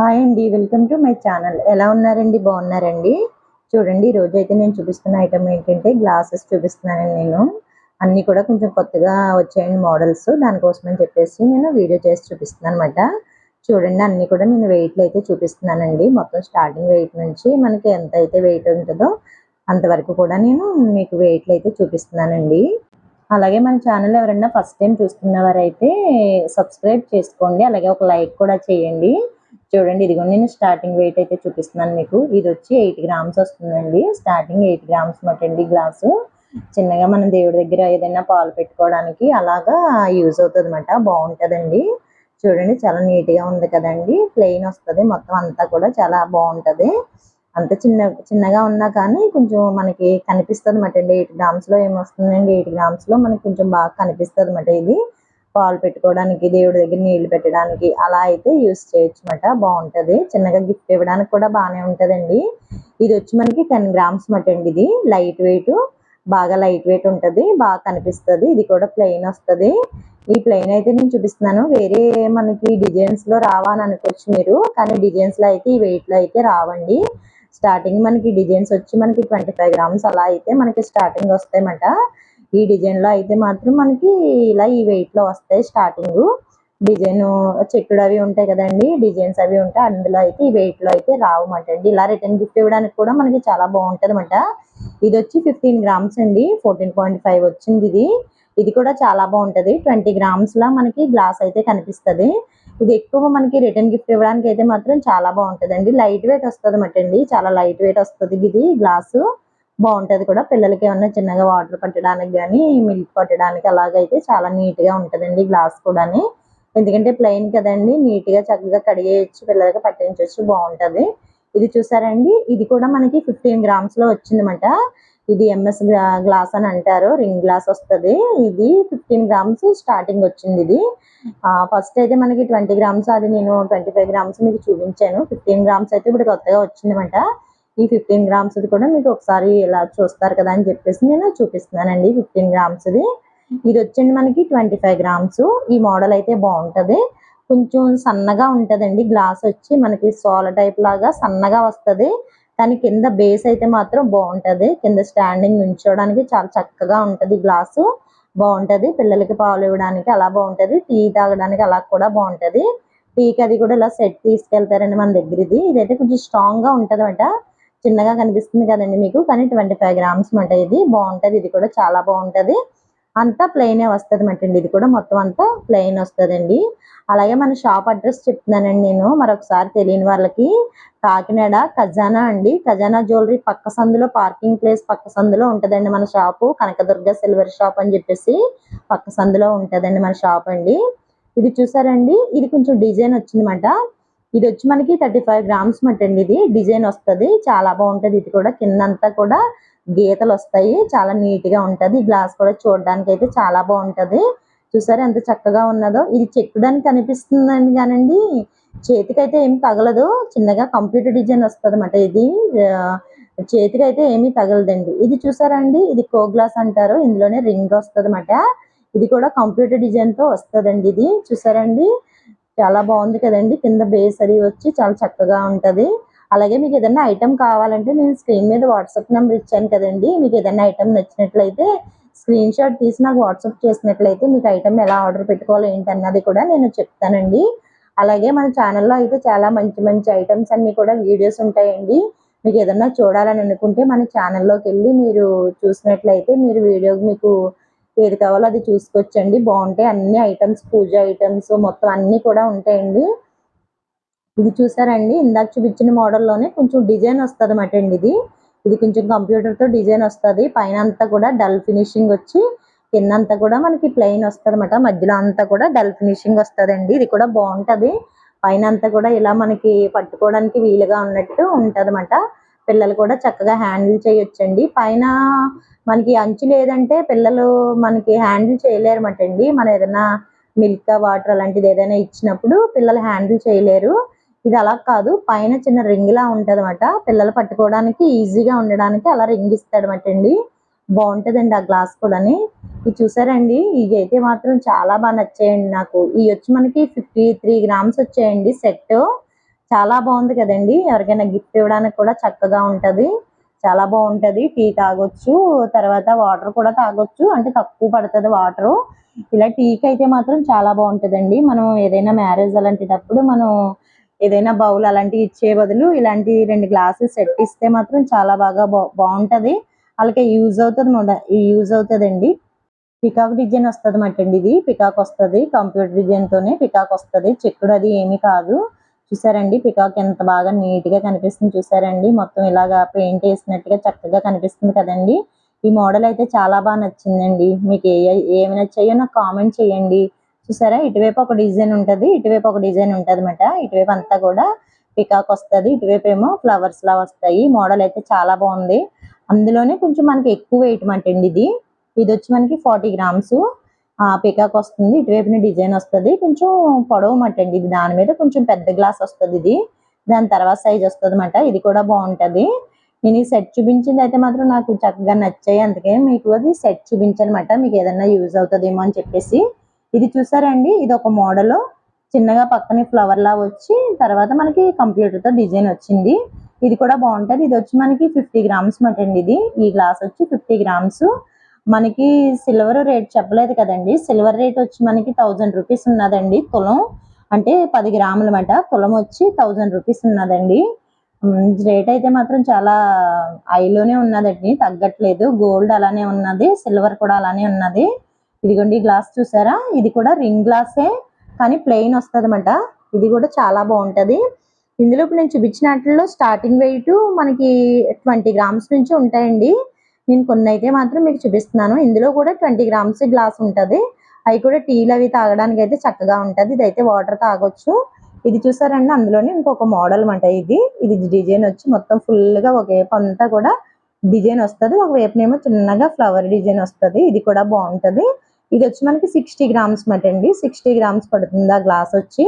Hi అండి welcome to my channel. ఎలా ఉన్నారండి? బాగున్నారండి? చూడండి ఈ అయితే నేను చూపిస్తున్న ఐటమ్ ఏంటంటే గ్లాసెస్ చూపిస్తున్నానండి నేను. అన్నీ కూడా కొంచెం కొత్తగా వచ్చాయండి మోడల్స్. దానికోసం అని చెప్పేసి నేను వీడియో చేసి చూపిస్తున్నాను అనమాట చూడండి అన్నీ కూడా నేను వెయిట్లు అయితే చూపిస్తున్నానండి. మొత్తం స్టార్టింగ్ వెయిట్ నుంచి మనకి ఎంత అయితే వెయిట్ ఉంటుందో అంతవరకు కూడా నేను మీకు వెయిట్లు అయితే చూపిస్తున్నానండి. అలాగే మన ఛానల్ ఎవరైనా ఫస్ట్ టైం చూస్తున్నవారైతే సబ్స్క్రైబ్ చేసుకోండి. అలాగే ఒక లైక్ కూడా చేయండి. చూడండి ఇదిగో నేను స్టార్టింగ్ వెయిట్ అయితే చూపిస్తున్నాను మీకు. ఇది వచ్చి ఎయిట్ గ్రామ్స్ వస్తుందండి. స్టార్టింగ్ ఎయిట్ గ్రామ్స్ మాట అండి గ్లాసు చిన్నగా మనం దేవుడి దగ్గర ఏదైనా పాలు పెట్టుకోవడానికి అలాగా యూజ్ అవుతుంది అనమాట బాగుంటుందండి. చూడండి చాలా నీట్గా ఉంది కదండి. ప్లెయిన్ వస్తుంది. మొత్తం అంతా కూడా చాలా బాగుంటుంది. అంత చిన్న చిన్నగా ఉన్నా కానీ కొంచెం మనకి కనిపిస్తుంది అనమాట అండి ఎయిట్ గ్రామ్స్లో ఏమొస్తుందండి? ఎయిట్ గ్రామ్స్లో మనకి కొంచెం బాగా కనిపిస్తుంది అనమాట ఇది. పాలు పెట్టుకోవడానికి దేవుడి దగ్గర నీళ్ళు పెట్టడానికి అలా అయితే యూస్ చేయొచ్చు అనమాట బాగుంటది. చిన్నగా గిఫ్ట్ ఇవ్వడానికి కూడా బాగానే ఉంటదండి. ఇది వచ్చి మనకి టెన్ గ్రామ్స్ మాట అండి ఇది. లైట్ వెయిట్ బాగా లైట్ వెయిట్ ఉంటుంది. బాగా కనిపిస్తుంది. ఇది కూడా ప్లెయిన్ వస్తుంది. ఈ ప్లెయిన్ అయితే నేను చూపిస్తున్నాను. వేరే మనకి డిజైన్స్లో అని అనుకోవచ్చు మీరు కానీ డిజైన్స్లో అయితే ఈ వెయిట్లో అయితే రావండి. స్టార్టింగ్ మనకి డిజైన్స్ వచ్చి మనకి ట్వంటీ ఫైవ్ గ్రామ్స్ అలా అయితే మనకి స్టార్టింగ్ వస్తాయన్నమాట. ఈ డిజైన్లో అయితే మాత్రం మనకి ఇలా ఈ వెయిట్లో వస్తాయి స్టార్టింగ్ డిజైన్ చెక్కుడు అవి ఉంటాయి కదండి డిజైన్స్ అవి ఉంటాయి అందులో అయితే ఈ వెయిట్లో అయితే రావు అండి. ఇలా రిటర్న్ గిఫ్ట్ ఇవ్వడానికి కూడా మనకి చాలా బాగుంటది అనమాట ఇది వచ్చి ఫిఫ్టీన్ గ్రామ్స్ అండి ఫోర్టీన్ పాయింట్ ఫైవ్ వచ్చింది ఇది. ఇది కూడా చాలా బాగుంటది. ట్వంటీ గ్రామ్స్ లా మనకి గ్లాస్ అయితే కనిపిస్తది. ఇది ఎక్కువ మనకి రిటర్న్ గిఫ్ట్ ఇవ్వడానికి అయితే మాత్రం చాలా బాగుంటది అండి లైట్ వెయిట్ వస్తుంది అన్నమాట అండి. చాలా లైట్ వెయిట్ వస్తుంది ఇది గ్లాసు బాగుంటది కూడా. పిల్లలకి ఏమన్నా చిన్నగా వాటర్ పట్టడానికి కానీ మిల్క్ పట్టడానికి అలాగైతే చాలా నీట్గా ఉంటదండి గ్లాస్ కూడాని. ఎందుకంటే ప్లెయిన్ కదండి నీట్గా చక్కగా కడిగేయచ్చు పిల్లలకి పట్టించవచ్చు బాగుంటది. ఇది చూసారండి ఇది కూడా మనకి ఫిఫ్టీన్ గ్రామ్స్లో వచ్చిందన్నమాట. ఇది ఎంఎస్ గ్లాస్ అని అంటారు రింగ్ గ్లాస్ వస్తది. ఇది ఫిఫ్టీన్ గ్రామ్స్ స్టార్టింగ్ వచ్చింది ఇది. ఫస్ట్ అయితే మనకి ట్వంటీ గ్రామ్స్ అది నేను ట్వంటీ ఫైవ్ గ్రామ్స్ మీకు చూపించాను. ఫిఫ్టీన్ గ్రామ్స్ అయితే ఇప్పుడు కొత్తగా వచ్చిందన్నమాట. ఈ ఫిఫ్టీన్ గ్రామ్స్ కూడా మీకు ఒకసారి ఇలా చూస్తారు కదా అని చెప్పేసి నేను చూపిస్తున్నానండి ఫిఫ్టీన్ గ్రామ్స్ ది. ఇది వచ్చండి మనకి ట్వంటీ ఫైవ్ గ్రామ్స్ ఈ మోడల్ అయితే బాగుంటది. కొంచెం సన్నగా ఉంటదండి. గ్లాస్ వచ్చి మనకి సోల టైప్ లాగా సన్నగా వస్తది. దాని కింద బేస్ అయితే మాత్రం బాగుంటది. కింద స్టాండింగ్ ఉంచోడానికి చాలా చక్కగా ఉంటది గ్లాసు బాగుంటది. పిల్లలకి పాలు ఇవ్వడానికి అలా బాగుంటది. టీ తాగడానికి అలా కూడా బాగుంటది. టీకి అది కూడా ఇలా సెట్ తీసుకెళ్తారండి మన దగ్గర ఇది ఇదైతే కొంచెం స్ట్రాంగ్గా అంట చిన్నగా కనిపిస్తుంది కదండి మీకు. కానీ ట్వంటీ ఫైవ్ గ్రామ్స్ మాట ఇది బాగుంటది. ఇది కూడా చాలా బాగుంటది. అంతా ప్లెయిన్ వస్తుంది అండి. ఇది కూడా మొత్తం అంతా ప్లెయిన్ వస్తుందండి. అలాగే మన షాప్ అడ్రస్ చెప్తున్నానండి నేను. మరొకసారి తెలియని వాళ్ళకి. కాకినాడ ఖజానా అండి. ఖజానా జ్యువెలరీ పక్క సందులో పార్కింగ్ ప్లేస్ పక్క సందులో ఉంటదండి మన షాపు కనకదుర్గ సిల్వర్ షాప్ అని చెప్పేసి పక్క సందులో ఉంటదండి మన షాప్ అండి. ఇది చూసారండి? ఇది కొంచెం డిజైన్ వచ్చిందన్నమాట ఇది వచ్చి మనకి థర్టీ ఫైవ్ గ్రామ్స్ మట్టండి ఇది. డిజైన్ వస్తుంది. చాలా బాగుంటది. ఇది కూడా కిందంతా కూడా గీతలు వస్తాయి. చాలా నీట్గా ఉంటది. ఈ గ్లాస్ కూడా చూడడానికి అయితే చాలా బాగుంటది. చూసారా ఎంత చక్కగా ఉన్నదో. ఇది చెక్కడానికి కనిపిస్తుందండి కానండి. చేతికైతే ఏమి తగలదు. చిన్నగా కంప్యూటర్ డిజైన్ వస్తుంది అన్నమాట ఇది. చేతికి అయితే ఏమీ తగలదండి. ఇది చూసారా అండి? ఇది కో గ్లాస్ అంటారు. ఇందులోనే రింగ్ వస్తుంది అన్నమాట ఇది కూడా కంప్యూటర్ డిజైన్తో వస్తుందండి ఇది. చూసారండి చాలా బాగుంది కదండి. కింద బేస్ అది వచ్చి చాలా చక్కగా ఉంటుంది. అలాగే మీకు ఏదైనా ఐటెం కావాలంటే నేను స్క్రీన్ మీద వాట్సాప్ నెంబర్ ఇచ్చాను కదండి. మీకు ఏదైనా ఐటమ్ నచ్చినట్లయితే స్క్రీన్ షాట్ తీసి నాకు వాట్సాప్ చేసినట్లయితే మీకు ఐటెం ఎలా ఆర్డర్ పెట్టుకోవాలి ఏంటన్నది కూడా నేను చెప్తానండి. అలాగే మన ఛానల్లో అయితే చాలా మంచి మంచి ఐటమ్స్ అన్ని కూడా వీడియోస్ ఉంటాయండి. మీకు ఏదన్నా చూడాలని అనుకుంటే మన ఛానల్లోకి వెళ్ళి మీరు చూసినట్లయితే మీరు వీడియో మీకు ఏది కావాలో అది చూసుకొచ్చండి బాగుంటాయి అన్ని ఐటమ్స్ పూజ ఐటమ్స్ మొత్తం అన్ని కూడా ఉంటాయండి. ఇది చూసారండి? ఇందాక చూపించిన మోడల్లోనే కొంచెం డిజైన్ వస్తుంది అన్నమాట అండి ఇది. ఇది కొంచెం కంప్యూటర్తో డిజైన్ వస్తుంది. పైన అంతా కూడా డల్ ఫినిషింగ్ వచ్చి కింద అంతా కూడా మనకి ప్లెయిన్ వస్తుంది అనమాట మధ్యలో అంతా కూడా డల్ ఫినిషింగ్ వస్తుందండి. ఇది కూడా బాగుంటది. పైన అంతా కూడా ఇలా మనకి పట్టుకోవడానికి వీలుగా ఉన్నట్టు ఉంటదన్నమాట. పిల్లలు కూడా చక్కగా హ్యాండిల్ చేయొచ్చండి. పైన మనకి అంచు లేదంటే పిల్లలు మనకి హ్యాండిల్ చేయలేరు అండి మనం ఏదైనా మిల్క్ వాటర్ అలాంటిది ఏదైనా ఇచ్చినప్పుడు పిల్లలు హ్యాండిల్ చేయలేరు. ఇది అలా కాదు. పైన చిన్న రింగ్లా లా ఉంటది అనమాట పిల్లలు పట్టుకోవడానికి ఈజీగా ఉండడానికి అలా రింగ్ ఇస్తాడు అండి బాగుంటదండి ఆ గ్లాస్ కూడాని. ఇది చూసారండి? ఇవి అయితే మాత్రం చాలా బాగా నచ్చాయండి నాకు. ఇవి వచ్చి మనకి ఫిఫ్టీ త్రీ గ్రామ్స్ వచ్చాయండి సెట్. చాలా బాగుంది కదండి. ఎవరికైనా గిఫ్ట్ ఇవ్వడానికి కూడా చక్కగా ఉంటది. చాలా బాగుంటది. టీ తాగొచ్చు. తర్వాత వాటర్ కూడా తాగొచ్చు. అంటే తక్కువ పడుతుంది వాటర్. ఇలా టీకి అయితే మాత్రం చాలా బాగుంటుందండి. మనం ఏదైనా మ్యారేజ్ అలాంటిటప్పుడు మనం ఏదైనా బౌల్ అలాంటివి ఇచ్చే బదులు ఇలాంటి రెండు గ్లాసెస్ సెట్ ఇస్తే మాత్రం చాలా బాగా బా- బాగుంటది. యూజ్ అవుతుంది యూజ్ అవుతుందండి. పికాక్ డిజైన్ వస్తుంది మటండి ఇది. పికాక్ వస్తుంది. కంప్యూటర్ డిజైన్తోనే పికాక్ వస్తుంది. చెక్కుడు అది ఏమీ కాదు. చూసారండి? పికాక్ ఎంత బాగా నీట్గా కనిపిస్తుంది చూసారండి? మొత్తం ఇలాగా పెయింట్ వేసినట్టుగా చక్కగా కనిపిస్తుంది కదండి? ఈ మోడల్ అయితే చాలా బాగా నచ్చిందండి. మీకు ఏ ఏమి నచ్చాయో నాకు కామెంట్ చేయండి. చూసారా? ఇటువైపు ఒక డిజైన్ ఉంటుంది ఇటువైపు ఒక డిజైన్ ఉంటది అనమాట ఇటువైపు అంతా కూడా పికాక్ వస్తుంది ఇటువైపు ఏమో ఫ్లవర్స్ లా వస్తాయి. మోడల్ అయితే చాలా బాగుంది. అందులోనే కొంచెం మనకి ఎక్కువ వెయిట్ మాట అండి ఇది. ఇది వచ్చి మనకి ఫార్టీ గ్రామ్స్. పికాక్ వస్తుంది ఇటువైపున డిజైన్ వస్తుంది. కొంచెం పొడవు మాట అండి ఇది దాని మీద కొంచెం పెద్ద గ్లాస్ వస్తుంది ఇది. దాని తర్వాత సైజ్ వస్తుంది అనమాట ఇది కూడా బాగుంటుంది. నేను ఈ సెట్ చూపించింది అయితే మాత్రం నాకు చక్కగా నచ్చాయి. అందుకే మీకు అది సెట్ చూపించనమాట. మీకు ఏదైనా యూజ్ అవుతుందేమో అని చెప్పేసి. ఇది చూసారండి? ఇది ఒక మోడల్. చిన్నగా పక్కనే ఫ్లవర్ లా వచ్చి తర్వాత మనకి కంప్యూటర్తో డిజైన్ వచ్చింది. ఇది కూడా బాగుంటుంది. ఇది వచ్చి మనకి ఫిఫ్టీ గ్రామ్స్ మాట అండి ఇది. ఈ గ్లాస్ వచ్చి ఫిఫ్టీ గ్రామ్స్. మనకి సిల్వర్ రేట్ చెప్పలేదు కదండి. సిల్వర్ రేట్ వచ్చి మనకి థౌజండ్ రూపీస్ ఉన్నదండి తులం. అంటే పది గ్రాములమాట. తులం వచ్చి థౌజండ్ రూపీస్ ఉన్నదండి. రేట్ అయితే మాత్రం చాలా హైలోనే ఉన్నదండి. తగ్గట్లేదు. గోల్డ్ అలానే ఉన్నది. సిల్వర్ కూడా అలానే ఉన్నది. ఇదిగోండి ఈ గ్లాస్ చూసారా? ఇది కూడా రింగ్ గ్లాసే. కానీ ప్లెయిన్ వస్తుంది ఇది కూడా చాలా బాగుంటది. ఇందులో ఇప్పుడు నేను చూపించినట్లో స్టార్టింగ్ వెయిట్ మనకి ట్వంటీ గ్రామ్స్ నుంచి ఉంటాయండి. నేను కొన్ని అయితే మాత్రం మీకు చూపిస్తున్నాను. ఇందులో కూడా ట్వంటీ గ్రామ్స్ గ్లాస్ ఉంటుంది. అవి కూడా టీలు అవి తాగడానికి అయితే చక్కగా ఉంటది. ఇదైతే వాటర్ తాగొచ్చు. ఇది చూసారండి? అందులోనే ఇంకొక మోడల్ అంట ఇది. ఇది డిజైన్ వచ్చి మొత్తం ఫుల్గా ఒక వేపు అంతా కూడా డిజైన్ వస్తుంది. ఒక వైపునేమో చిన్నగా ఫ్లవర్ డిజైన్ వస్తుంది. ఇది కూడా బాగుంటది. ఇది వచ్చి మనకి సిక్స్టీ గ్రామ్స్ మాట అండి. సిక్స్టీ గ్రామ్స్ పడుతుంది ఆ గ్లాస్ వచ్చి.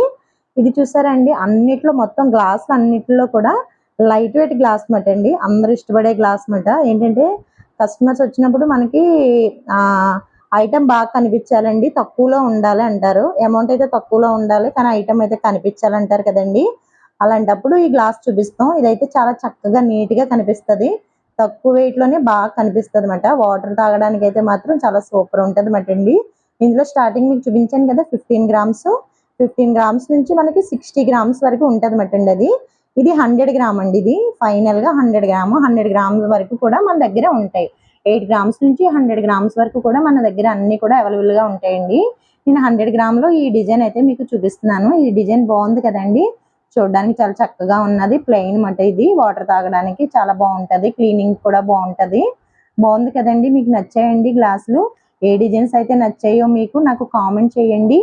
ఇది చూసారండి? అన్నిట్లో మొత్తం గ్లాస్ అన్నిట్లో కూడా లైట్ వెయిట్ గ్లాస్ మాట అండి. అందరూ ఇష్టపడే గ్లాస్ మాట. ఏంటంటే కస్టమర్స్ వచ్చినప్పుడు మనకి ఐటమ్ బాగా కనిపించాలండి తక్కువలో ఉండాలి అంటారు. అమౌంట్ అయితే తక్కువలో ఉండాలి కానీ ఐటమ్ అయితే కనిపించాలంటారు కదండి. అలాంటప్పుడు ఈ గ్లాస్ చూపిస్తాం. ఇదైతే చాలా చక్కగా నీట్గా కనిపిస్తది. తక్కువ వెయిట్లోనే బాగా కనిపిస్తుంది అనమాట వాటర్ తాగడానికి అయితే మాత్రం చాలా సూపర్ ఉంటది అనమాట అండి. ఇందులో స్టార్టింగ్ మీకు చూపించాను కదా ఫిఫ్టీన్ గ్రామ్స్ ఫిఫ్టీన్ గ్రామ్స్ నుంచి మనకి సిక్స్టీ గ్రామ్స్ వరకు ఉంటది అనమాట అండి అది. ఇది హండ్రెడ్ గ్రామ్ అండి ఇది. ఫైనల్గా హండ్రెడ్ గ్రామ్. హండ్రెడ్ గ్రామ్స్ వరకు కూడా మన దగ్గర ఉంటాయి. ఎయిట్ గ్రామ్స్ నుంచి హండ్రెడ్ గ్రామ్స్ వరకు కూడా మన దగ్గర అన్ని కూడా అవైలబుల్గా ఉంటాయండి. నేను హండ్రెడ్ గ్రామ్లో ఈ డిజైన్ అయితే మీకు చూపిస్తున్నాను. ఈ డిజైన్ బాగుంది కదండి. చూడడానికి చాలా చక్కగా ఉన్నది. ప్లెయిన్ మట ఇది. వాటర్ తాగడానికి చాలా బాగుంటది. క్లీనింగ్ కూడా బాగుంటుంది. బాగుంది కదండి. మీకు నచ్చాయండి గ్లాసులు. ఏ డిజైన్స్ అయితే నచ్చాయో మీకు నాకు కామెంట్ చేయండి.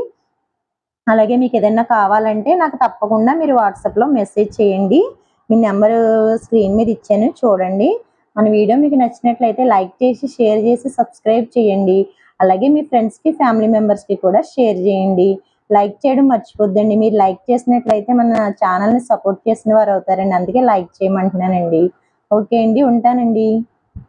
అలాగే మీకు ఏదైనా కావాలంటే నాకు తప్పకుండా మీరు వాట్సాప్లో మెసేజ్ చేయండి. మీ నెంబరు స్క్రీన్ మీద ఇచ్చాను చూడండి. మన వీడియో మీకు నచ్చినట్లయితే లైక్ చేసి షేర్ చేసి సబ్స్క్రైబ్ చేయండి. అలాగే మీ ఫ్రెండ్స్కి ఫ్యామిలీ మెంబర్స్కి కూడా షేర్ చేయండి. లైక్ చేయడం మర్చిపోద్దండి. మీరు లైక్ చేసినట్లయితే మన ఛానల్ని సపోర్ట్ చేసిన వారు అవుతారండి. అందుకే లైక్ చేయమంటున్నానండి. ఓకే అండి. ఉంటానండి.